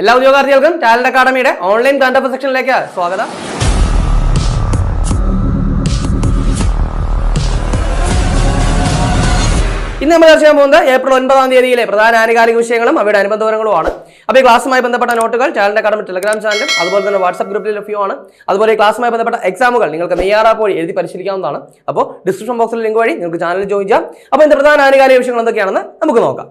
എല്ലാ ഉദ്യോഗാർത്ഥികൾക്കും talent അക്കാഡമിയുടെ online കണ്ടപ്പ് സെക്ഷനിലേക്ക് സ്വാഗതം. ഇന്ന് നമ്മൾ ചർച്ച ചെയ്യാൻ പോകുന്നത് ഏപ്രിൽ ഒൻപതാം തീയതിയിലെ പ്രധാന ആനുകാലിക വിഷയങ്ങളും അവയുടെ അനുബന്ധ വിവരങ്ങളുമാണ്. അപ്പോൾ ഈ ക്ലാസ്സുമായി ബന്ധപ്പെട്ട നോട്ടുകൾ ടാലന്റ് അക്കാഡമി ടെലഗ്രാം ചാനലും അതുപോലെ തന്നെ വാട്സ്ആപ്പ് ഗ്രൂപ്പിൽ ലഭ്യമാണ് അതുപോലെ ഈ ക്ലാസ്സുമായി ബന്ധപ്പെട്ട എക്സാമുകൾ നിങ്ങൾക്ക് നെയ്യാറാ പോയി എഴുതി പരിശീലിക്കാവുന്നതാണ്. അപ്പോൾ ഡിസ്ക്രിപ്ഷൻ ബോക്സിൽ ലിങ്ക് വഴി നിങ്ങൾക്ക് ചാനൽ ജോയിൻ ചെയ്യാം. അപ്പോൾ ഇന്ന് പ്രധാന ആനുകാലിക വിഷയങ്ങൾ എന്തൊക്കെയാണെന്ന് നമുക്ക് നോക്കാം.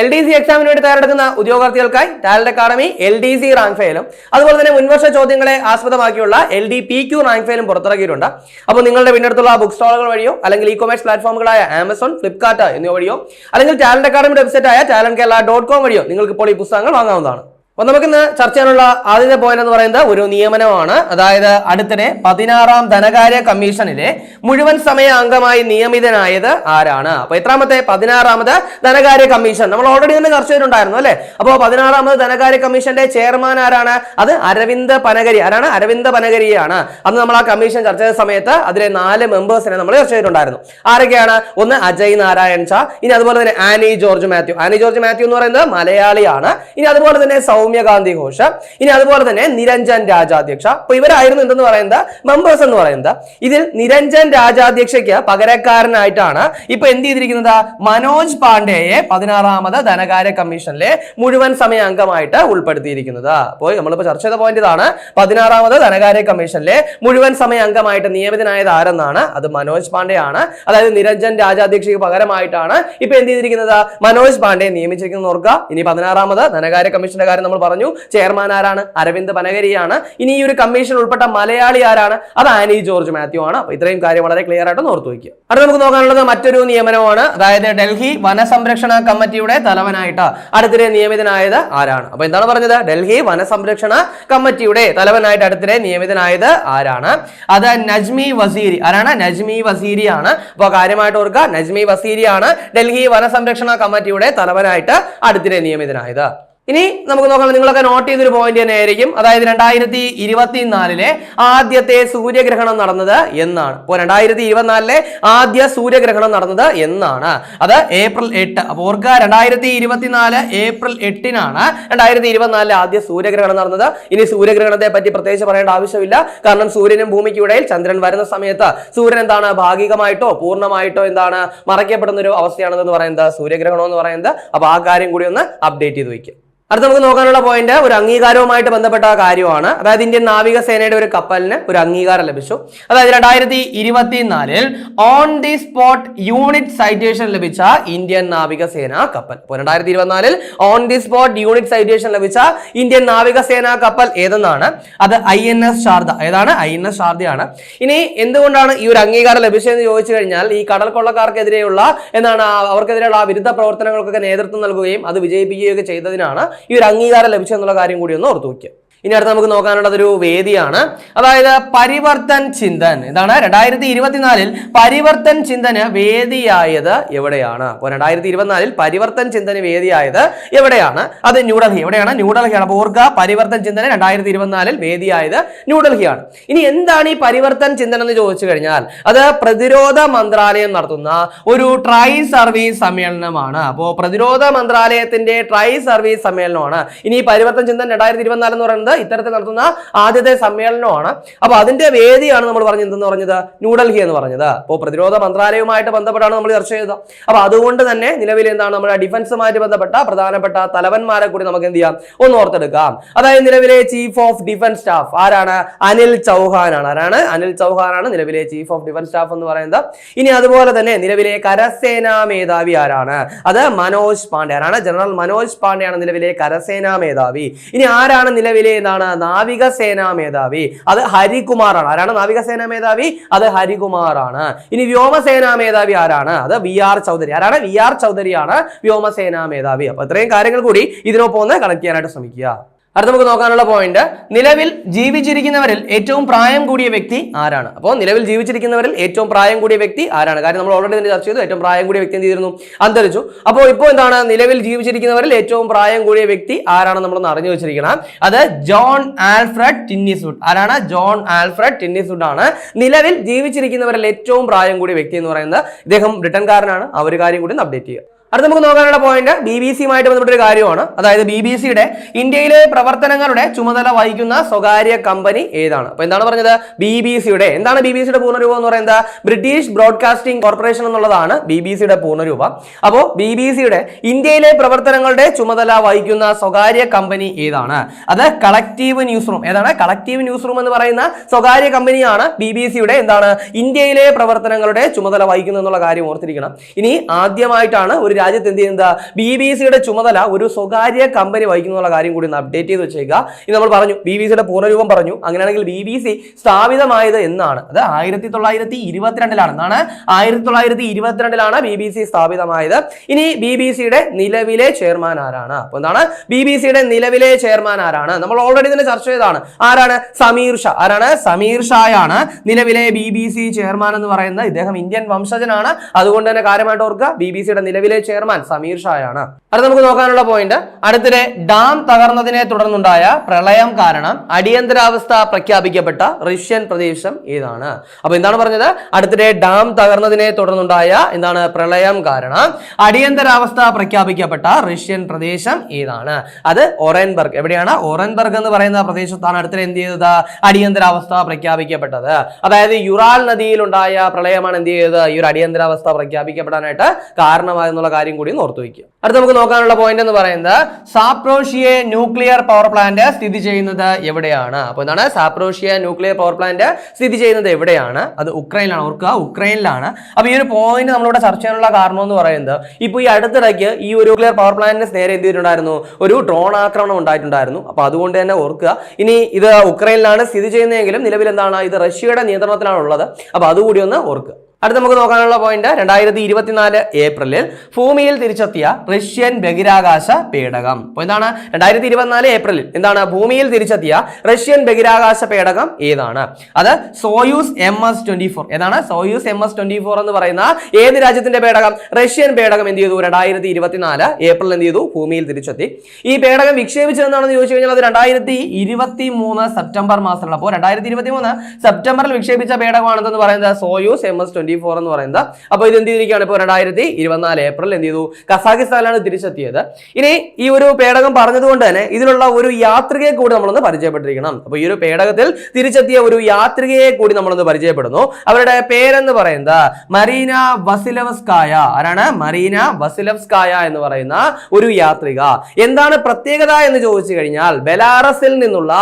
എൽ ഡി സി എക്സാമിന് വേണ്ടി തയ്യാറെടുക്കുന്ന ഉദ്യോഗാർത്ഥികൾക്കായി talent academy L D C rank ഫയലും അതുപോലെ തന്നെ മുൻവർഷ ചോദ്യങ്ങളെ ആസ്പദമാക്കിയുള്ള L D P Q rank ഫയലും പുറത്തിറക്കിയിട്ടുണ്ട്. അപ്പോൾ നിങ്ങളുടെ പിന്നടുത്തുള്ള ബുക്ക് സ്റ്റാളുകൾ വഴിയോ അല്ലെങ്കിൽ ഇ കൊമേഴ്സ് പ്ലാറ്റ്ഫോമുകളായ ആമസോൺ ഫ്ലിപ്കാർട്ട് എന്നിവ വഴിയോ അല്ലെങ്കിൽ ടാലന്റ് അക്കാഡമിയുടെ വെബ്സൈറ്റായ ടാലന്റ് കേരള ഡോട്ട് കോം വഴിയോ നിങ്ങൾക്ക് ഇപ്പോൾ ഈ പുസ്തകങ്ങൾ വാങ്ങാവുന്നതാണ്. അപ്പൊ നമുക്കിന്ന് ചർച്ച ചെയ്യാനുള്ള ആദ്യത്തെ പോയിന്റ് എന്ന് പറയുന്നത് ഒരു നിയമനമാണ്. അതായത് അടുത്തിടെ പതിനാറാം ധനകാര്യ കമ്മീഷനിലെ മുഴുവൻ സമയ അംഗമായി നിയമിതനായത് ആരാണ്? അപ്പൊ എത്രാമത്തെ? പതിനാറാമത് ധനകാര്യ കമ്മീഷൻ. നമ്മൾ ഓൾറെഡി തന്നെ ചർച്ച ചെയ്തിട്ടുണ്ടായിരുന്നു അല്ലെ? അപ്പോൾ പതിനാറാമത് ധനകാര്യ കമ്മീഷന്റെ ചെയർമാൻ ആരാണ്? അത് അരവിന്ദ് പനഗരി. ആരാണ്? അരവിന്ദ് പനഗരിയാണ്. അന്ന് നമ്മൾ ആ കമ്മീഷൻ ചർച്ച ചെയ്ത സമയത്ത് അതിലെ നാല് മെമ്പേഴ്സിനെ നമ്മൾ ചർച്ച ചെയ്തിട്ടുണ്ടായിരുന്നു. ആരൊക്കെയാണ്? ഒന്ന് അജയ് നാരായൺ ഷാ ഇനി അതുപോലെ തന്നെ ആനി ജോർജ് മാത്യു. ആനി ജോർജ് മാത്യു എന്ന് പറയുന്നത് മലയാളിയാണ്. ഇനി അതുപോലെ തന്നെ സൗമ്യകാന്തി ഘോഷ്. ഇനി അതുപോലെ തന്നെ നിരഞ്ജൻ രാജാധ്യക്ഷ. അപ്പൊ ഇവരായിരുന്നു എന്തെന്ന് പറയുന്നത്? മെമ്പേഴ്സ് എന്ന് പറയുന്നത്. ഇതിൽ നിരഞ്ജൻ രാജാധ്യക്ഷയ്ക്ക് പകരക്കാരനായിട്ടാണ് ഇപ്പൊ എന്ത് ചെയ്തിരിക്കുന്നത്? മനോജ് പാണ്ഡെയെ പതിനാറാമത് ധനകാര്യ കമ്മീഷനിലെ മുഴുവൻ സമയ അംഗമായിട്ട് ഉൾപ്പെടുത്തിയിരിക്കുന്നത്. അപ്പോൾ നമ്മളിപ്പോ ചർച്ച ചെയ്ത പോയിന്റ് ഇതാണ്. പതിനാറാമത് ധനകാര്യ കമ്മീഷനിലെ മുഴുവൻ സമയ അംഗമായിട്ട് നിയമിതനായത് ആരെന്നാണ്? അത് മനോജ് പാണ്ഡെയാണ്. അതായത് നിരഞ്ജൻ രാജാധ്യക്ഷയ്ക്ക് പകരമായിട്ടാണ് ഇപ്പൊ എന്ത് ചെയ്തിരിക്കുന്നത്? മനോജ് പാണ്ഡെ നിയമിച്ചിരിക്കുന്നത് ഓർക്കുക. ഇനി പതിനാറാമത് ധനകാര്യ കമ്മീഷന്റെ കാര്യം നമ്മൾ പറഞ്ഞു ചെയർമാൻ ആരാണ്? അരവിന്ദ് പനഗരിയാണ്. ഇനി ഈ ഒരു കമ്മീഷൻ ഉൾപ്പെട്ട മലയാളി ആരാണ്? അത് ആനി ജോർജ് മാത്യു ആണ്. അപ്പൊ ഇത്രയും കാര്യം വളരെ ക്ലിയർ ആയിട്ട് ഓർത്തു വയ്ക്കുക അടുത്ത നമുക്ക് നോക്കാനുള്ളത് മറ്റൊരു നിയമനമാണ്. അതായത് ഡൽഹി വനസംരക്ഷണ കമ്മിറ്റിയുടെ തലവനായിട്ട് അടുത്തിടെ നിയമിതനായത് ആരാണ്? അപ്പൊ എന്താണ് പറഞ്ഞത്? ഡൽഹി വനസംരക്ഷണ കമ്മിറ്റിയുടെ തലവനായിട്ട് അടുത്തിടെ നിയമിതനായത് ആരാണ്? അത് നജ്മി വസീരി. ആരാണ്? നജ്മി വസീരി ആണ്. അപ്പോൾ കാര്യമായിട്ട് ഓർക്കുക നജ്മി വസീരിയാണ് ഡൽഹി വനസംരക്ഷണ കമ്മിറ്റിയുടെ തലവനായിട്ട് അടുത്തിടെ നിയമിതനായത്. ഇനി നമുക്ക് നോക്കാം നിങ്ങളൊക്കെ നോട്ട് ചെയ്തൊരു പോയിന്റ് തന്നെ ആയിരിക്കും അതായത് രണ്ടായിരത്തി ഇരുപത്തി നാലിലെ ആദ്യത്തെ സൂര്യഗ്രഹണം നടന്നത് എന്നാണ്. അപ്പോൾ രണ്ടായിരത്തി ഇരുപത്തിനാലിലെ ആദ്യ സൂര്യഗ്രഹണം നടന്നത് എന്നാണ്. അത് ഏപ്രിൽ എട്ട്. അപ്പോൾ ഓർക്കുക രണ്ടായിരത്തി ഇരുപത്തിനാല് ഏപ്രിൽ എട്ടിനാണ് രണ്ടായിരത്തി ഇരുപത്തിനാലിലെ ആദ്യ സൂര്യഗ്രഹണം നടന്നത്. ഇനി സൂര്യഗ്രഹണത്തെ പറ്റി പ്രത്യേകിച്ച് പറയേണ്ട ആവശ്യമില്ല. കാരണം സൂര്യനും ഭൂമിക്കും ഇടയിൽ ചന്ദ്രൻ വരുന്ന സമയത്ത് സൂര്യൻ എന്താണ് ഭാഗികമായിട്ടോ പൂർണമായിട്ടോ എന്താണ് മറയ്ക്കപ്പെടുന്ന ഒരു അവസ്ഥയാണെന്ന് പറയുന്നത് സൂര്യഗ്രഹണം എന്ന് പറയുന്നത്. അപ്പോൾ ആ കാര്യം കൂടി ഒന്ന് അപ്ഡേറ്റ് ചെയ്ത് വയ്ക്കുക അടുത്ത നമുക്ക് നോക്കാനുള്ള പോയിന്റ് ഒരു അംഗീകാരവുമായിട്ട് ബന്ധപ്പെട്ട കാര്യമാണ്. അതായത് ഇന്ത്യൻ നാവികസേനയുടെ ഒരു കപ്പലിന് ഒരു അംഗീകാരം ലഭിച്ചു. അതായത് രണ്ടായിരത്തി ഇരുപത്തിനാലിൽ on the spot unit citation ലഭിച്ച ഇന്ത്യൻ നാവികസേന കപ്പൽ. രണ്ടായിരത്തി ഇരുപത്തിനാലിൽ on the spot unit citation ലഭിച്ച ഇന്ത്യൻ നാവികസേന കപ്പൽ ഏതെന്നാണ്? അത് ഐ എൻ എസ് ശാർദ. ഏതാണ്? ഐ എൻ എസ് ശാർദയാണ്. ഇനി എന്തുകൊണ്ടാണ് ഈ ഒരു അംഗീകാരം ലഭിച്ചതെന്ന് ചോദിച്ചു കഴിഞ്ഞാൽ ഈ കടൽ കൊള്ളക്കാർക്കെതിരെയുള്ള എന്താണ് അവർക്കെതിരെയുള്ള ആ വിരുദ്ധ പ്രവർത്തനങ്ങൾക്കൊക്കെ നേതൃത്വം നൽകുകയും അത് വിജയിപ്പിക്കുകയൊക്കെ ചെയ്തതിനാണ് ഈ ഒരു അംഗീകാരം ലഭിച്ചെന്നുള്ള കാര്യം കൂടി ഒന്ന് ഓർത്തു വയ്ക്കുക. ഇനി അടുത്ത് നമുക്ക് നോക്കാനുള്ളത് ഒരു വേദിയാണ്. അതായത് പരിവർത്തൻ ചിന്തൻ. ഇതാണ് രണ്ടായിരത്തി ഇരുപത്തിനാലിൽ പരിവർത്തൻ ചിന്തന് വേദിയായത് എവിടെയാണ്? അപ്പോൾ രണ്ടായിരത്തി ഇരുപത്തിനാലിൽ പരിവർത്തൻ ചിന്തന് വേദിയായത് എവിടെയാണ്? അത് ന്യൂഡൽഹി. എവിടെയാണ്? ന്യൂഡൽഹിയാണ്. അപ്പോൾ ഓർക്കുക പരിവർത്തൻ ചിന്തന് രണ്ടായിരത്തി ഇരുപത്തിനാലിൽ വേദിയായത് ന്യൂഡൽഹിയാണ്. ഇനി എന്താണ് ഈ പരിവർത്തൻ ചിന്തനം എന്ന് ചോദിച്ചു കഴിഞ്ഞാൽ അത് പ്രതിരോധ മന്ത്രാലയം നടത്തുന്ന ഒരു ട്രൈ സർവീസ് സമ്മേളനമാണ്. അപ്പോൾ പ്രതിരോധ മന്ത്രാലയത്തിന്റെ ട്രൈ സർവീസ് സമ്മേളനമാണ്. ഇനി പരിവർത്തൻ ചിന്തൻ രണ്ടായിരത്തി ഇരുപത്തിനാല് എന്ന് പറയുന്നത് ഇത്തരത്തിൽ നടത്തുന്ന ആദ്യത്തെ സമ്മേളനമാണ്. അപ്പൊ അതിന്റെ വേദിയാണ് നമ്മൾ പറഞ്ഞത് എന്തെന്ന് പറഞ്ഞത്? ന്യൂഡൽഹി എന്ന് പറഞ്ഞത്. അപ്പോൾ പ്രതിരോധ മന്ത്രാലയവുമായിട്ട് ബന്ധപ്പെട്ടാണ് നമ്മൾ ചർച്ച ചെയ്തത്. അപ്പൊ അതുകൊണ്ട് തന്നെ നിലവിൽ എന്താണ് നമ്മുടെ ഡിഫൻസുമായിട്ട് ബന്ധപ്പെട്ട പ്രധാനപ്പെട്ട തലവന്മാരെ കൂടി നമുക്ക് എന്ത് ചെയ്യാം? ഒന്ന് ഓർത്തെടുക്കാം. അതായത് നിലവിലെ ചീഫ് ഓഫ് ഡിഫൻസ് സ്റ്റാഫ് ആരാണ്? അനിൽ ചൗഹാനാണ്. ആരാണ്? അനിൽ ചൗഹാനാണ് നിലവിലെ ചീഫ് ഓഫ് ഡിഫൻസ് സ്റ്റാഫ് എന്ന് പറയുന്നത്. ഇനി അതുപോലെ തന്നെ നിലവിലെ കരസേനാ മേധാവി ആരാണ്? അത് മനോജ് പാണ്ഡെ ആരാണ്? ജനറൽ മനോജ് പാണ്ഡെയാണ് നിലവിലെ കരസേനാ മേധാവി. ഇനി ആരാണ് നിലവിലെ എന്താണ് നാവികസേനാ മേധാവി. അത് ഹരികുമാറാണ്. ആരാണ് നാവികസേനാ മേധാവി? അത് ഹരികുമാറാണ്. ഇനി വ്യോമസേനാ മേധാവി ആരാണ്? അത് വി ആർ ചൗധരി. ആരാണ്? വി ആർ ചൗധരിയാണ് വ്യോമസേനാ മേധാവി. അപ്പൊ ഇത്രയും കാര്യങ്ങൾ കൂടി ഇതിനൊപ്പം ഒന്ന് കണക്ട് ചെയ്യാനായിട്ട് ശ്രമിക്കുക. അടുത്ത നമുക്ക് നോക്കാനുള്ള പോയിന്റ് നിലവിൽ ജീവിച്ചിരിക്കുന്നവരിൽ ഏറ്റവും പ്രായം കൂടിയ വ്യക്തി ആരാണ്? അപ്പോൾ നിലവിൽ ജീവിച്ചിരിക്കുന്നവരിൽ ഏറ്റവും പ്രായം കൂടിയ വ്യക്തി ആരാണ്? കാര്യം നമ്മൾ ഓൾറെഡി തന്നെ ചർച്ച ചെയ്തു ഏറ്റവും പ്രായം കൂടിയ വ്യക്തി എന്ത് ചെയ്തിരുന്നു അന്തരിച്ചു. അപ്പോൾ ഇപ്പോൾ എന്താണ്? നിലവിൽ ജീവിച്ചിരിക്കുന്നവരിൽ ഏറ്റവും പ്രായം കൂടിയ വ്യക്തി ആരാണ് നമ്മളൊന്ന് അറിഞ്ഞു വെച്ചിരിക്കണം. അത് ജോൺ ആൽഫ്രഡ് ടിന്നിസുഡ് ആരാണ്? ജോൺ ആൽഫ്രഡ് ടിന്നിസുഡ് ആണ്. നിലവിൽ ജീവിച്ചിരിക്കുന്നവരിൽ ഏറ്റവും പ്രായം കൂടിയ വ്യക്തി എന്ന് പറയുന്നത് ഇദ്ദേഹം ബ്രിട്ടൻകാരനാണ്. ആ ഒരു കാര്യം കൂടി അപ്ഡേറ്റ് ചെയ്യുക. അടുത്ത നമുക്ക് നോക്കാനുള്ള പോയിന്റ് ബി ബി സിയുമായിട്ട് ബന്ധപ്പെട്ട ഒരു കാര്യമാണ്. അതായത് ബി ബി സിയുടെ ഇന്ത്യയിലെ പ്രവർത്തനങ്ങളുടെ ചുമതല വഹിക്കുന്ന സ്വകാര്യ കമ്പനി ഏതാണ്? അപ്പൊ എന്താണ് പറഞ്ഞത്? ബി ബി സിയുടെ എന്താണ് ബി ബി സിയുടെ പൂർണരൂപം എന്ന് പറയുന്നത്? ബ്രിട്ടീഷ് ബ്രോഡ്കാസ്റ്റിംഗ് കോർപ്പറേഷൻ എന്നുള്ളതാണ് ബി ബി സിയുടെ പൂർണരൂപം. അപ്പോൾ ബി ബി സിയുടെ ഇന്ത്യയിലെ പ്രവർത്തനങ്ങളുടെ ചുമതല വഹിക്കുന്ന സ്വകാര്യ കമ്പനി ഏതാണ്? അത് കളക്റ്റീവ് ന്യൂസ് റൂം ഏതാണ്? കളക്റ്റീവ് ന്യൂസ് റൂം എന്ന് പറയുന്ന സ്വകാര്യ കമ്പനിയാണ് ബി ബി സിയുടെ എന്താണ്? ഇന്ത്യയിലെ പ്രവർത്തനങ്ങളുടെ ചുമതല വഹിക്കുന്നത് എന്നുള്ള കാര്യം ഓർത്തിരിക്കണം. ഇനി ആദ്യമായിട്ടാണ് ഒരു രാജ്യത്ത് എന്ത് ചെയ്യുന്നത്? ബി ബി സിയുടെ ചുമതല ഒരു സ്വകാര്യ കമ്പനി വഹിക്കുന്നുള്ള കാര്യം കൂടി ഒന്ന് അപ്ഡേറ്റ് ചെയ്ത് വെച്ചേക്കുക ഇത് നമ്മൾ പറഞ്ഞു ബി ബി സിയുടെ പൂർണരൂപം പറഞ്ഞു. അങ്ങനെയാണെങ്കിൽ ബി ബി സി സ്ഥാപിതമായത് എന്നാണ്. അത് ആയിരത്തി തൊള്ളായിരത്തി ഇരുപത്തിരണ്ടിലാണ് എന്നാണ് ആയിരത്തി തൊള്ളായിരത്തി ഇരുപത്തിരണ്ടിലാണ് ബി ബി സി സ്ഥാപിതമായത്. ഇനി ബി ബി സിയുടെ നിലവിലെ ചെയർമാൻ ആരാണ്? അപ്പൊ എന്താണ്? ബി ബി സിയുടെ നിലവിലെ ചെയർമാൻ ആരാണ്? നമ്മൾ ഓൾറെഡി തന്നെ ചർച്ച ചെയ്തതാണ്. ആരാണ്? സമീർ ഷാ. ആരാണ്? സമീർ ഷായാണ് നിലവിലെ ബി ബി സി ചെയർമാൻ എന്ന് പറയുന്നത്. ഇദ്ദേഹം ഇന്ത്യൻ വംശജനാണ്. അതുകൊണ്ട് തന്നെ കാര്യമായിട്ട് ഓർക്കുക ബി ബി സിയുടെ നിലവിലെ ചെയർമാൻ സമീർ ഷായാണ്. അടുത്ത് നമുക്ക് നോക്കാനുള്ള പോയിന്റ് അടുത്തിടെ ഡാം തകർന്നതിനെ തുടർന്നുണ്ടായ പ്രളയം കാരണം അടിയന്തരാവസ്ഥ പ്രഖ്യാപിക്കപ്പെട്ട റഷ്യൻ പ്രദേശം ഏതാണ്? അപ്പൊ എന്താണ് പറഞ്ഞത്? അടുത്തിടെ ഡാം തകർന്നതിനെ തുടർന്നുണ്ടായ എന്താണ് പ്രളയം കാരണം അടിയന്തരാവസ്ഥ പ്രഖ്യാപിക്കപ്പെട്ട റഷ്യൻ പ്രദേശം ഏതാണ്? അത് ഒറൻബർഗ് എവിടെയാണ്? ഒറൻബർഗ് എന്ന് പറയുന്ന പ്രദേശത്താണ് അടുത്തിടെ എന്ത് ചെയ്തത്? അടിയന്തരാവസ്ഥ പ്രഖ്യാപിക്കപ്പെട്ടത്. അതായത് യുറാൽ നദിയിലുണ്ടായ പ്രളയമാണ് എന്ത് ചെയ്തത്? ഈ ഒരു അടിയന്തരാവസ്ഥ പ്രഖ്യാപിക്കപ്പെടാനായിട്ട് കാരണമായെന്നുള്ള കാര്യം കൂടി ഓർത്തു വയ്ക്കുക അടുത്ത് നമുക്ക് നോക്കാനുള്ള പോയിന്റ് എന്ന് പറയുന്നത് സാപ്രോഷിയ ന്യൂക്ലിയർ പവർ പ്ലാന്റ് സ്ഥിതി ചെയ്യുന്നത് എവിടെയാണ്? അപ്പോൾ എന്താണ്? സാപ്രോഷിയ ന്യൂക്ലിയർ പവർ പ്ലാന്റ് സ്ഥിതി ചെയ്യുന്നത് എവിടെയാണ്? അത് ഉക്രൈനിലാണ്. ഓർക്കുക ഉക്രൈനിലാണ്. അപ്പോൾ ഈ ഒരു പോയിന്റ് നമ്മളിവിടെ ചർച്ച ചെയ്യാനുള്ള കാരണം എന്ന് പറയുന്നത് ഇപ്പോൾ ഈ അടുത്തിടയ്ക്ക് ഈ ഒരു ന്യൂക്ലിയർ പവർ പ്ലാന്റിന് നേരെ എന്ത് ചെയ്തിട്ടുണ്ടായിരുന്നു? ഒരു ഡ്രോൺ ആക്രമണം ഉണ്ടായിട്ടുണ്ടായിരുന്നു. അപ്പോൾ അതുകൊണ്ട് തന്നെ ഓർക്കുക ഇനി ഇത് ഉക്രൈനിലാണ് സ്ഥിതി ചെയ്യുന്നതെങ്കിലും നിലവിൽ എന്താണ്? ഇത് റഷ്യയുടെ നിയന്ത്രണത്തിലാണ് ഉള്ളത് അപ്പോൾ അതുകൂടി ഒന്ന് ഓർക്കുക. അടുത്ത നമുക്ക് നോക്കാനുള്ള പോയിന്റ് രണ്ടായിരത്തി ഇരുപത്തിനാല് ഏപ്രിലിൽ ഭൂമിയിൽ തിരിച്ചെത്തിയ റഷ്യൻ ബഹിരാകാശ പേടകം. അപ്പോൾ എന്താണ്? രണ്ടായിരത്തി ഇരുപത്തിനാല് ഏപ്രിലിൽ എന്താണ്? ഭൂമിയിൽ തിരിച്ചെത്തിയ റഷ്യൻ ബഹിരാകാശ പേടകം ഏതാണ്? അത് Soyuz M S twenty four. ഏതാണ്? Soyuz M S twenty four എന്ന് പറയുന്ന ഏത് രാജ്യത്തിന്റെ പേടകം? റഷ്യൻ പേടകം എന്ത് ചെയ്തു? രണ്ടായിരത്തി ഇരുപത്തിനാല് ഏപ്രിൽ എന്ത് ചെയ്തു? ഭൂമിയിൽ തിരിച്ചെത്തി. ഈ പേടകം വിക്ഷേപിച്ചതെന്നാണെന്ന് ചോദിച്ചു കഴിഞ്ഞാൽ അത് രണ്ടായിരത്തി ഇരുപത്തി മൂന്ന് സെപ്റ്റംബർ മാസത്തിലാണ്. അപ്പോൾ രണ്ടായിരത്തി ഇരുപത്തി മൂന്ന് സെപ്റ്റംബറിൽ വിക്ഷേപിച്ച പേടകമാണെന്ന് പറയുന്നത് Soyuz M S twenty four എന്ന് പറയുന്നത്. അപ്പോൾ ഇത് എന്ത് ചെയ്തിരിക്കുകയാണ്? ഇപ്പോൾ രണ്ടായിരത്തി ഇരുപത്തിനാല് ഏപ്രിൽ എന്ത് ചെയ്തു? കസാഖിസ്ഥാനിലാണ് തിരിച്ചെത്തിയത്. ഇനി ഈ ഒരു പേടകം പറഞ്ഞതുകൊണ്ട് തന്നെ ഇതിലുള്ള ഒരു യാത്രികയെ കൂടി നമ്മളൊന്ന് പരിചയപ്പെട്ടിരിക്കണം. അപ്പോൾ ഈ ഒരു പേടകത്തിൽ തിരിച്ചെത്തിയ ഒരു യാത്രികയെ കൂടി നമ്മളൊന്ന് പരിചയപ്പെടുന്നു. അവരുടെ പേരെന്ന് പറയുന്നത് മരീന വസിലവസ്കായ. ആരാണ്? മരീന വസിലവസ്കായ എന്ന് പറയുന്ന ഒരു യാത്രിക. എന്താണ് പ്രത്യേകത എന്ന് ചോദിച്ചു കഴിഞ്ഞാൽ ബെലാറസിൽ നിന്നുള്ള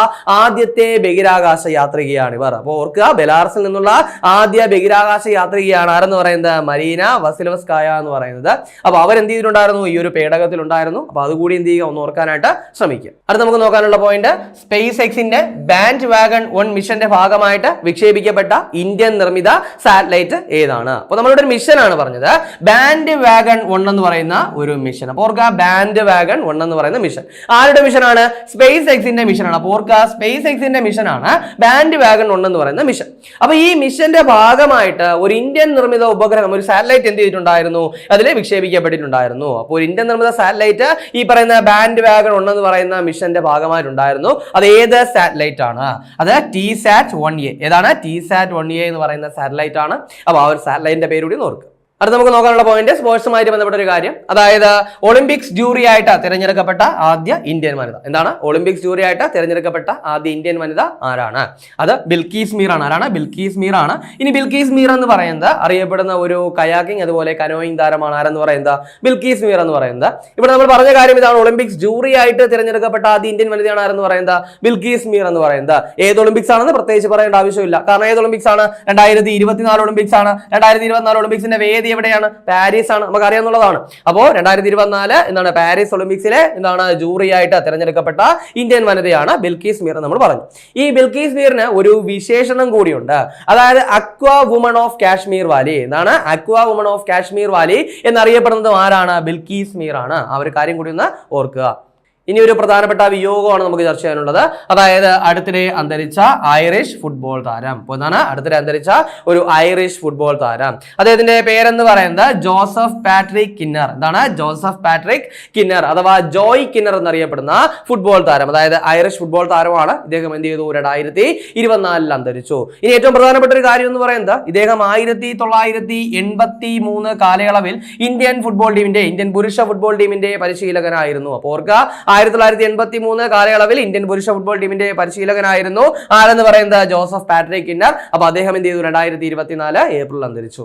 ആദ്യത്തെ ബഹിരാകാശ യാത്രികയാണ് ഇവർ. അപ്പോൾ ഓർക്കുക ബെലാറസിൽ നിന്നുള്ള ആദ്യ ബഹിരാകാശ യാത്രികയാണ് ആരെന്ന് പറയുന്നത്? മരീന വസിലവസ്കായ എന്ന് പറയുന്നത്. അപ്പോൾ എന്ത് ചെയ്തിട്ടുണ്ടായിരുന്നു? ഈ ഒരു പേടകത്തിൽ ഉണ്ടായിരുന്നു അപ്പോൾ അതുകൂടി എന്ത് ചെയ്യുക? ഒന്ന് ഓർക്കാനായിട്ട് ശ്രമിക്കുക. അടുത്ത നമുക്ക് നോക്കാനുള്ള പോയിന്റ് സ്പേസ് എക്സിന്റെ ബാൻഡ് വാഗൺ വൺ മിഷന്റെ ഭാഗമായിട്ട് വിക്ഷേപിക്കപ്പെട്ട ഇന്ത്യൻ നിർമ്മിത സാറ്റലൈറ്റ് ഏതാണ്? അപ്പോൾ നമ്മളുടെ ഒരു മിഷൻ ആണ് പറഞ്ഞത്. ബാൻഡ് വാഗൺ വൺ എന്ന് പറയുന്ന ഒരു മിഷൻ അപ്പോൾ ഓർക്കുക ബാൻഡ് വാഗൺ വൺ എന്ന് പറയുന്ന മിഷൻ ആരുടെ മിഷനാണ് സ്പേസ് എക്സിന്റെ മിഷനാണ് അപ്പോൾ ഓർക്കുക സ്പേസ് എക്സിന്റെ മിഷനാണ് ബാൻഡ് വാഗൺ വൺ എന്ന് പറയുന്ന മിഷൻ അപ്പോൾ ഈ മിഷന്റെ ഭാഗമായിട്ട് ഒരു ഇന്ത്യൻ നിർമ്മിത ഉപഗ്രഹം ഒരു സാറ്റലൈറ്റ് എന്ത് ചെയ്തിട്ടുണ്ടായിരുന്നു? അതിൽ വിക്ഷേപിക്കപ്പെട്ടിട്ടുണ്ടായിരുന്നു. അപ്പോൾ ഒരു ഇന്ത്യൻ നിർമ്മിത സാറ്റലൈറ്റ് ഈ പറയുന്ന ബാൻഡ് വാഗൺ ഉണ്ടെന്ന് പറയുന്ന മിഷന്റെ ഭാഗമായിട്ടുണ്ടായിരുന്നു. അത് ഏത് സാറ്റലൈറ്റ് ആണ്? അത് ടി സാറ്റ് വൺ എ ഏതാണ്? ടി സാറ്റ് വൺ എ എന്ന് പറയുന്ന സാറ്റലൈറ്റ് ആണ്. അപ്പോൾ ആ ഒരു സാറ്റലൈറ്റിന്റെ പേര് കൂടി ഒന്ന് ഓർക്കുക. അടുത്ത നമുക്ക് നോക്കാനുള്ള പോയിന്റ് സ്പോർട്സുമായിട്ട് ബന്ധപ്പെട്ട ഒരു കാര്യം. അതായത് ഒളിമ്പിക്സ് ജൂറി ആയിട്ട് തിരഞ്ഞെടുക്കപ്പെട്ട ആദ്യ ഇന്ത്യൻ വനിത. എന്താണ്? ഒളിമ്പിക്സ് ജൂറി ആയിട്ട് തിരഞ്ഞെടുക്കപ്പെട്ട ആദ്യ ഇന്ത്യൻ വനിത ആരാണ്? അത് ബിൽക്കീസ് മീർ ആണ്. ആരാണ്? ബിൽക്കീസ് മീർ ആണ്. ഇനി ബിൽക്കീസ് മീർ എന്ന് പറയുന്നത് അറിയപ്പെടുന്ന ഒരു കയാക്കിംഗ് അതുപോലെ കനോയിങ് താരമാണ് ആരെന്ന് പറയുന്നത്? ബിൽക്കീസ് മീർ എന്ന് പറയുന്നത്. ഇവിടെ നമ്മൾ പറഞ്ഞ കാര്യം ഇതാണ്. ഒളിമ്പിക്സ് ജൂറി ആയിട്ട് തിരഞ്ഞെടുക്കപ്പെട്ട ആദ്യ ഇന്ത്യൻ വനിതയാണ് ആരെന്ന് പറയുന്നത്? ബിൽക്കീസ് മീർ എന്ന് പറയുന്നത്. ഏത് ഒളിമ്പിക്സ് ആണെന്ന് പ്രത്യേകിച്ച് പറയേണ്ട ആവശ്യമില്ല. കാരണം ഏത് ഒളിമ്പിക്സ് ആണ്? രണ്ടായിരത്തി ഇരുപത്തിനാല് ഒളിമ്പിക്സ് ആണ്. രണ്ടായിരത്തി ഇരുപത്തിനാല് ഒളിമ്പിക്സിന്റെ വേദി എവിടെയാണ്? പാരീസ് ആണ് നമുക്ക് അറിയാന്നുള്ളതാണ് അപ്പോൾ രണ്ടായിരത്തി ഇരുപത്തിനാല് എന്താണ് പാരീസ് ഒളിമ്പിക്സിലെ എന്താണ് ജൂറി ആയിട്ട് തിരഞ്ഞെടുക്കപ്പെട്ട ഇന്ത്യൻ വനിതയാണ് ബിൽക്കീസ് മീർ നമ്മൾ പറഞ്ഞു. ഈ ബിൽക്കീസ് മീറിന് ഒരു വിശേഷണം കൂടിയുണ്ട്. അതായത് aqua woman of Kashmir valley. എന്താണ്? Aqua woman of Kashmir valley എന്നറിയപ്പെടുന്നത് ആരാണ്? ബിൽക്കീസ് മീർ ആണ് ആ ഒരു കാര്യം കൂടി ഒന്ന് ഓർക്കുക. ഇനി ഒരു പ്രധാനപ്പെട്ട വിയോഗമാണ് നമുക്ക് ചർച്ച ചെയ്യാനുള്ളത്. അതായത് അടുത്തിടെ അന്തരിച്ച ഐറിഷ് ഫുട്ബോൾ താരം. എന്താണ്? അടുത്തിടെ അന്തരിച്ച ഒരു ഐറിഷ് ഫുട്ബോൾ താരം. അദ്ദേഹത്തിന്റെ പേരെന്ന് പറയുന്നത് ജോസഫ് പാട്രിക് കിന്നർ. എന്താണ്? ജോസഫ് പാട്രിക് കിന്നർ അഥവാ ജോയ് കിന്നർ എന്നറിയപ്പെടുന്ന ഫുട്ബോൾ താരം. അതായത് ഐറിഷ് ഫുട്ബോൾ താരമാണ്. ഇദ്ദേഹം എന്ത് ചെയ്തു? രണ്ടായിരത്തി ഇരുപത്തിനാലിൽ അന്തരിച്ചു. ഇനി ഏറ്റവും പ്രധാനപ്പെട്ട ഒരു കാര്യം എന്ന് പറയുന്നത് ഇദ്ദേഹം ആയിരത്തി തൊള്ളായിരത്തി എൺപത്തി മൂന്ന് കാലയളവിൽ ഇന്ത്യൻ ഫുട്ബോൾ ടീമിന്റെ ഇന്ത്യൻ പുരുഷ ഫുട്ബോൾ ടീമിന്റെ പരിശീലകനായിരുന്നു. അപ്പോൾ ഓർക്കുക ആയിരത്തി തൊള്ളായിരത്തി എൺപത്തി മൂന്ന് കാലയളവിൽ ഇന്ത്യൻ പുരുഷ ഫുട്ബോൾ ടീമിന്റെ പരിശീലകനായിരുന്നു ആരെന്ന് പറയുന്നത് ജോസഫ് പാട്രിക് കിന്നർ. അപ്പൊ അദ്ദേഹം എന്ത് ചെയ്തു? രണ്ടായിരത്തി ഇരുപത്തിനാല് ഏപ്രിൽ അന്തരിച്ചു.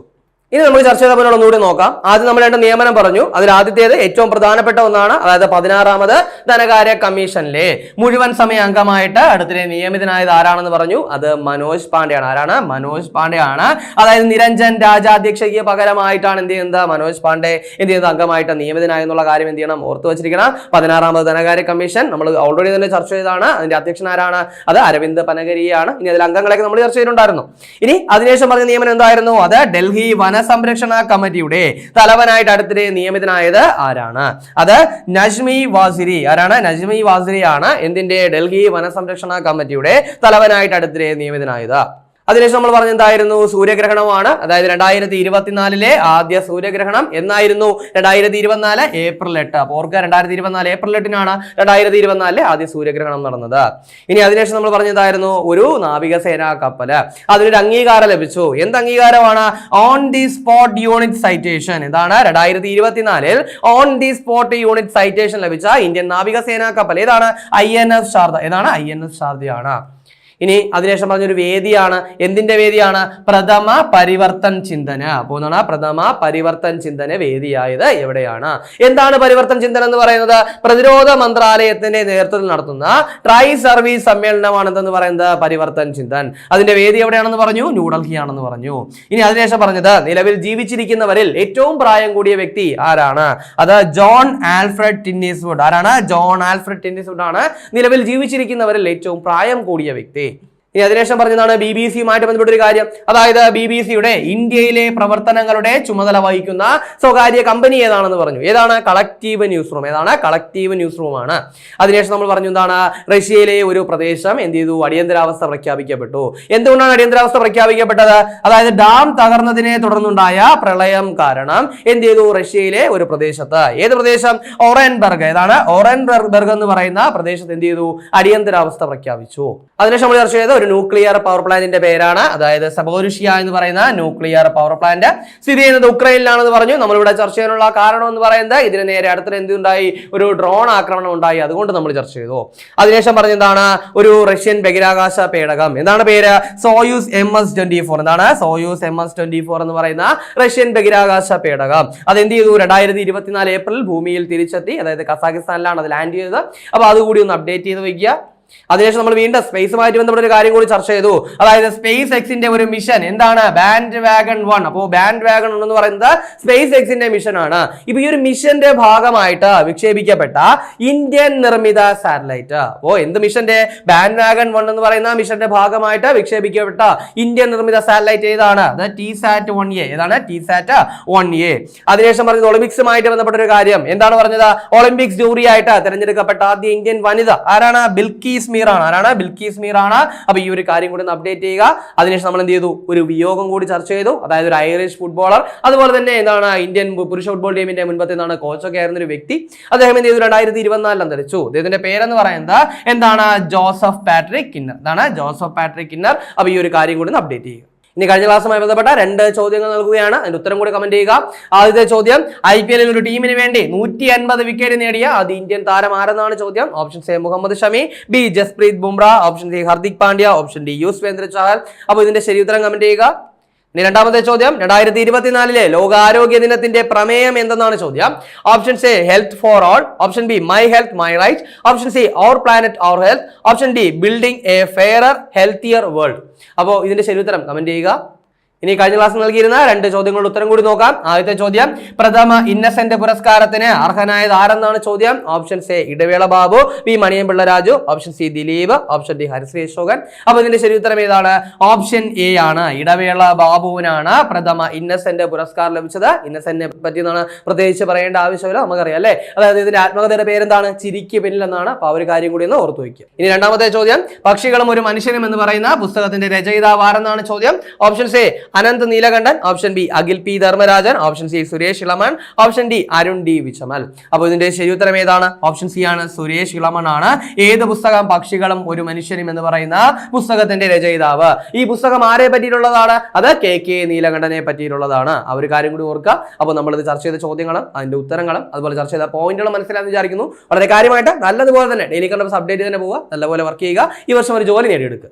ഇനി നമ്മൾ ചർച്ച ചെയ്ത പോലെ ഒന്നുകൂടി നോക്കാം. ആദ്യം നമ്മൾ രണ്ട് നിയമനം പറഞ്ഞു. അതിൽ ആദ്യത്തേത് ഏറ്റവും പ്രധാനപ്പെട്ട ഒന്നാണ്. അതായത് പതിനാറാമത് ധനകാര്യ കമ്മീഷനിലെ മുഴുവൻ സമയ അംഗമായിട്ട് അടുത്തിടെ നിയമിതനായത് ആരാണെന്ന് പറഞ്ഞു. അത് മനോജ് പാണ്ഡെയാണ്. ആരാണ്? മനോജ് പാണ്ഡെയാണ്. അതായത് നിരഞ്ജൻ രാജാധ്യക്ഷയ്ക്ക് പകരമായിട്ടാണ് എന്ത് ചെയ്യുന്നത്? മനോജ് പാണ്ഡെ എന്ത് ചെയ്യുന്നത്? അംഗമായിട്ട് നിയമിതനായ എന്നുള്ള കാര്യം എന്ത് ചെയ്യണം? ഓർത്തു വെച്ചിരിക്കണം. പതിനാറാമത് ധനകാര്യ കമ്മീഷൻ നമ്മൾ ഓൾറെഡി തന്നെ ചർച്ച ചെയ്താണ് അതിന്റെ അധ്യക്ഷൻ ആരാണ്? അത് അരവിന്ദ് പനഗരിയാണ്. ഇനി അതിൽ അംഗങ്ങളൊക്കെ നമ്മൾ ചർച്ച ചെയ്തിട്ടുണ്ടായിരുന്നു. ഇനി അതിനുശേഷം പറഞ്ഞ നിയമനം എന്തായിരുന്നു? അത് ഡൽഹി വനസംരക്ഷണ കമ്മിറ്റിയുടെ തലവനായിട്ട് അടുത്തിടെ നിയമിതനായത് ആരാണ്? അത് നജ്മി വാസിരി. ആരാണ്? നജ്മി വാസിരി ആണ് എന്തിന്റെ ഡൽഹി വനസംരക്ഷണ കമ്മിറ്റിയുടെ തലവനായിട്ട് അടുത്തിടെ നിയമിതനായത്. അതിനുശേഷം നമ്മൾ പറഞ്ഞ എന്തായിരുന്നു? സൂര്യഗ്രഹണമാണ്. അതായത് രണ്ടായിരത്തി ഇരുപത്തിനാലിലെ ആദ്യ സൂര്യഗ്രഹണം എന്നായിരുന്നു. രണ്ടായിരത്തി ഇരുപത്തിനാല് ഏപ്രിൽ എട്ട്. അപ്പോൾ ഓർക്കുക രണ്ടായിരത്തി ഇരുപത്തിനാല് ഏപ്രിൽ എട്ടിനാണ് രണ്ടായിരത്തി ഇരുപത്തിനാലിലെ ആദ്യ സൂര്യഗ്രഹണം നടന്നത്. ഇനി അതിനുശേഷം നമ്മൾ പറഞ്ഞതായിരുന്നു ഒരു നാവികസേനാ കപ്പൽ. അതിനൊരു അംഗീകാരം ലഭിച്ചു. എന്ത് അംഗീകാരമാണ്? On the spot unit citation എന്താണ് രണ്ടായിരത്തി ഇരുപത്തിനാലിൽ on the spot unit citation ലഭിച്ച ഇന്ത്യൻ നാവികസേനാ കപ്പൽ ഏതാണ്? ഐ എൻ എസ് ശാർദ ഏതാണ്? ഐ എൻ എസ് ശാരദയാണ് ഇനി അതിനുശേഷം പറഞ്ഞൊരു വേദിയാണ്. എന്തിന്റെ വേദിയാണ്? പ്രഥമ പരിവർത്തൻ ചിന്തന. അപ്പോൾ പ്രഥമ പരിവർത്തൻ ചിന്തന വേദിയായത് എവിടെയാണ്? എന്താണ് പരിവർത്തൻ ചിന്തന എന്ന് പറയുന്നത്? പ്രതിരോധ മന്ത്രാലയത്തിന്റെ നേതൃത്വത്തിൽ നടത്തുന്ന ട്രൈ സർവീസ് സമ്മേളനമാണ് എന്തെന്ന് പറയുന്നത്? പരിവർത്തൻ ചിന്തൻ. അതിന്റെ വേദി എവിടെയാണെന്ന് പറഞ്ഞു? ന്യൂഡൽഹി ആണെന്ന് പറഞ്ഞു. ഇനി അതിനുശേഷം പറഞ്ഞത് നിലവിൽ ജീവിച്ചിരിക്കുന്നവരിൽ ഏറ്റവും പ്രായം കൂടിയ വ്യക്തി ആരാണ്? അത് ജോൺ ആൽഫ്രഡ് ടിന്നീസ്വുഡ്. ആരാണ്? ജോൺ ആൽഫ്രഡ് ടിന്നീസ്വുഡ് ആണ്. നിലവിൽ ജീവിച്ചിരിക്കുന്നവരിൽ ഏറ്റവും പ്രായം കൂടിയ വ്യക്തി. ഇനി അതിനുശേഷം പറഞ്ഞതാണ് ബി ബി സിയുമായിട്ട് ബന്ധപ്പെട്ട ഒരു കാര്യം. അതായത് ബി ബി സിയുടെ ഇന്ത്യയിലെ പ്രവർത്തനങ്ങളുടെ ചുമതല വഹിക്കുന്ന സ്വകാര്യ കമ്പനി ഏതാണെന്ന് പറഞ്ഞു. ഏതാണ്? കളക്റ്റീവ് ന്യൂസ് റൂം ഏതാണ്? കളക്റ്റീവ് ന്യൂസ് റൂം ആണ് അതിനുശേഷം നമ്മൾ പറഞ്ഞു എന്താണ്? റഷ്യയിലെ ഒരു പ്രദേശം എന്ത് ചെയ്തു? അടിയന്തരാവസ്ഥ പ്രഖ്യാപിക്കപ്പെട്ടു. എന്തുകൊണ്ടാണ് അടിയന്തരാവസ്ഥ പ്രഖ്യാപിക്കപ്പെട്ടത്? അതായത് ഡാം തകർന്നതിനെ തുടർന്നുണ്ടായ പ്രളയം കാരണം എന്ത് ചെയ്തു? റഷ്യയിലെ ഒരു പ്രദേശത്ത്. ഏത് പ്രദേശം? ഓറൻബർഗ്. ഏതാണ്? ഓറൻബർഗ് എന്ന് പറയുന്ന പ്രദേശത്ത് എന്ത് ചെയ്തു? അടിയന്തരാവസ്ഥ പ്രഖ്യാപിച്ചു. അതിനുശേഷം നമ്മൾ ചർച്ച ചെയ്ത ഒരു ന്യൂക്ലിയർ പവർ പ്ലാന്റിന്റെ പേരാണ്. അതായത് സബോരുഷ്യ എന്ന് പറയുന്ന ന്യൂക്ലിയർ പവർ പ്ലാന്റ് സ്ഥിതി ചെയ്യുന്നത് ഉക്രൈനിലാണെന്ന് പറഞ്ഞു. നമ്മളിവിടെ ചർച്ച ചെയ്യാനുള്ള കാരണം എന്ന് പറയുന്നത് ഇതിന് നേരെ അടുത്തിടെ എന്തുണ്ടായി? ഒരു ഡ്രോൺ ആക്രമണം ഉണ്ടായി. അതുകൊണ്ട് നമ്മൾ ചർച്ച ചെയ്തു. അതിനുശേഷം പറഞ്ഞതാണ് ഒരു റഷ്യൻ ബഹിരാകാശ പേടകം. എന്താണ് പേര്? Soyuz M S twenty four. എന്താണ്? Soyuz M S twenty four എന്ന് പറയുന്ന റഷ്യൻ ബഹിരാകാശ പേടകം. അത് എന്ത് ചെയ്തു? രണ്ടായിരത്തി ഇരുപത്തിനാല് ഏപ്രിൽ ഭൂമിയിൽ തിരിച്ചെത്തി. അതായത് കസാഖിസ്ഥാനിലാണ് അത് ലാൻഡ് ചെയ്തത്. അപ്പോൾ അതുകൂടി ഒന്ന് അപ്ഡേറ്റ് ചെയ്ത് വയ്ക്കുക. അതിനുശേഷം നമ്മൾ വീണ്ടും സ്പേസുമായിട്ട് ബന്ധപ്പെട്ട ഒരു കാര്യം കൂടി ചർച്ച ചെയ്തു. അതായത് സ്പേസ് എക്സിന്റെ ഒരു മിഷൻ എന്താണ്? ബാൻഡ് വാഗൺ വൺ അപ്പോൾ ബാൻഡ് വാഗൺ എന്ന് പറയുന്നത് സ്പേസ് എക്സിന്റെ മിഷൻ ആണ്. ഇപ്പൊ ഈ ഒരു മിഷന്റെ ഭാഗമായിട്ട് വിക്ഷേപിക്കപ്പെട്ട ഇന്ത്യൻ നിർമ്മിത സാറ്റലൈറ്റ് ഓ എന്ത് മിഷന്റെ ബാൻഡ് വാഗൺ വൺ എന്ന് പറയുന്ന മിഷന്റെ ഭാഗമായിട്ട് വിക്ഷേപിക്കപ്പെട്ട ഇന്ത്യൻ നിർമ്മിത സാറ്റലൈറ്റ് ഏതാണ്? അത് ടി സാറ്റ് വൺ എ ഏതാണ്? ടി സാറ്റ് വൺ എ അതിനുശേഷം പറഞ്ഞത് ഒളിമ്പിക്സുമായിട്ട് ബന്ധപ്പെട്ട ഒരു കാര്യം. എന്താണ് പറഞ്ഞത്? ഒളിമ്പിക്സ് ജൂറി ആയിട്ട് തിരഞ്ഞെടുക്കപ്പെട്ട ആദ്യ ഇന്ത്യൻ വനിത ആരാണ്? ബിൽക്കീസ് മീർ ആണ് ആരാണ്? ബിൽക്കീസ് മീർ ആണ് അപ്പൊ ഈ ഒരു കാര്യം കൂടി ഒന്ന് അപ്ഡേറ്റ് ചെയ്യുക. അതിനുശേഷം നമ്മൾ എന്ത് ചെയ്തു? ഒരു വിയോഗം കൂടി ചർച്ച ചെയ്തു. അതായത് ഒരു ഐറിഷ് ഫുട്ബോളർ അതുപോലെ തന്നെ എന്താണ്? ഇന്ത്യൻ പുരുഷ ഫുട്ബോൾ ടീമിന്റെ മുൻപത്തെ എന്താണ്? കോച്ചൊക്കെ ആയിരുന്ന ഒരു വ്യക്തി. അദ്ദേഹം എന്ത് ചെയ്തു? രണ്ടായിരത്തി ഇരുപത്തിനാലിൽ അന്തരിച്ചു. അദ്ദേഹത്തിന്റെ പേരെന്ന് പറയുന്നത് എന്താണ്? Joseph Patrick Kinnear. എന്താണ്? Joseph Patrick Kinnear. അപ്പൊ ഈ ഒരു കാര്യം കൂടി ഒന്ന് അപ്ഡേറ്റ് ചെയ്യുക. ഇനി കഴിഞ്ഞ ക്ലാസ്സുമായി ബന്ധപ്പെട്ട രണ്ട് ചോദ്യങ്ങൾ നൽകുകയാണ്. അതിന്റെ ഉത്തരം കൂടി കമന്റ് ചെയ്യുക. ആദ്യത്തെ ചോദ്യം ഐ പി എല്ലിൽ ഒരു ടീമിന് വേണ്ടി നൂറ്റി അൻപത് വിക്കറ്റ് നേടിയ അത് ഇന്ത്യൻ താരം ആരെന്നാണ് ചോദ്യം? Option A Mohammed Shami B Jasprit Bumrah option C Hardik Pandya option D Yuzvendra Chahal അപ്പോൾ ഇതിന്റെ ശരി ഉത്തരം കമന്റ് ചെയ്യുക. ഇനി രണ്ടാമത്തെ ചോദ്യം രണ്ടായിരത്തി ഇരുപത്തിനാലിലെ ലോകാരോഗ്യ ദിനത്തിന്റെ പ്രമേയം എന്തെന്നാണ് ചോദ്യം? Option A health for all option B my health my right option C our planet our health option D building a fairer healthier world അപ്പോൾ ഇതിന്റെ ശരി ഉത്തരം കമന്റ് ചെയ്യുക. ഇനി കഴിഞ്ഞ ക്ലാസ് നൽകിയിരുന്ന രണ്ട് ചോദ്യങ്ങളുടെ ഉത്തരം കൂടി നോക്കാം. ആദ്യത്തെ ചോദ്യം പ്രഥമ ഇന്നസെന്റ് പുരസ്കാരത്തിന് അർഹനായത് ആരെന്നാണ് ചോദ്യം? Option A Idavela Babu B Maniyanpilla Raju option C Dileep option D Harisree Asokan അപ്പൊ ഇതിന്റെ ശരി ഉത്തരം ഏതാണ്? ഓപ്ഷൻ എ ആണ്. ഇടവേള ബാബുവിനാണ് പ്രഥമ ഇന്നസെന്റ് പുരസ്കാരം ലഭിച്ചത്. ഇന്നസെന്റിനെ പറ്റി എന്നാണ് പ്രത്യേകിച്ച് പറയേണ്ട ആവശ്യമില്ല. നമുക്കറിയാം അല്ലേ? അതായത് ഇതിന്റെ ആത്മകഥയുടെ പേരെന്താണ്? ചിരിക്ക് പിന്നിൽ എന്നാണ് അപ്പൊ ഒരു കാര്യം കൂടി ഒന്ന് ഓർത്തു വയ്ക്കുക. ഇനി രണ്ടാമത്തെ ചോദ്യം പക്ഷികളും ഒരു മനുഷ്യനും എന്ന് പറയുന്ന പുസ്തകത്തിന്റെ രചയിതാവ് ആരെന്നാണ് ചോദ്യം? Option A Anand Neelakantan option B Akhil P Dharmarajan option C Suresh Elamon option D Arun D Vichamal അപ്പോൾ ഇതിന്റെ ശരിയുത്തരം ഏതാണ്? ഓപ്ഷൻ സി ആണ് സുരേഷ് ഇളമൺ ആണ്. ഏത് പുസ്തകം പക്ഷികളും ഒരു മനുഷ്യനും എന്ന് പറയുന്ന പുസ്തകത്തിന്റെ രചയിതാവ്. ഈ പുസ്തകം ആരെ പറ്റിയിട്ടുള്ളതാണ്? അത് കെ കെ നീലകണ്ഠനെ പറ്റിയിട്ടുള്ളതാണ്. ആ ഒരു കാര്യം കൂടി ഓർക്കുക. അപ്പോൾ നമ്മളിത് ചർച്ച ചെയ്ത ചോദ്യങ്ങളും അതിന്റെ ഉത്തരങ്ങളും അതുപോലെ ചർച്ച ചെയ്ത പോയിന്റുകളും മനസ്സിലാന്ന് വിചാരിക്കുന്നു. വളരെ കാര്യമായിട്ട് നല്ലതുപോലെ തന്നെ ഡെയിലി കണ്ടപ്പോൾ അപ്ഡേറ്റ് തന്നെ പോവുക. നല്ലപോലെ വർക്ക് ചെയ്യുക. ഈ വർഷം ഒരു ജോലി നേടിയെടുക്കുക.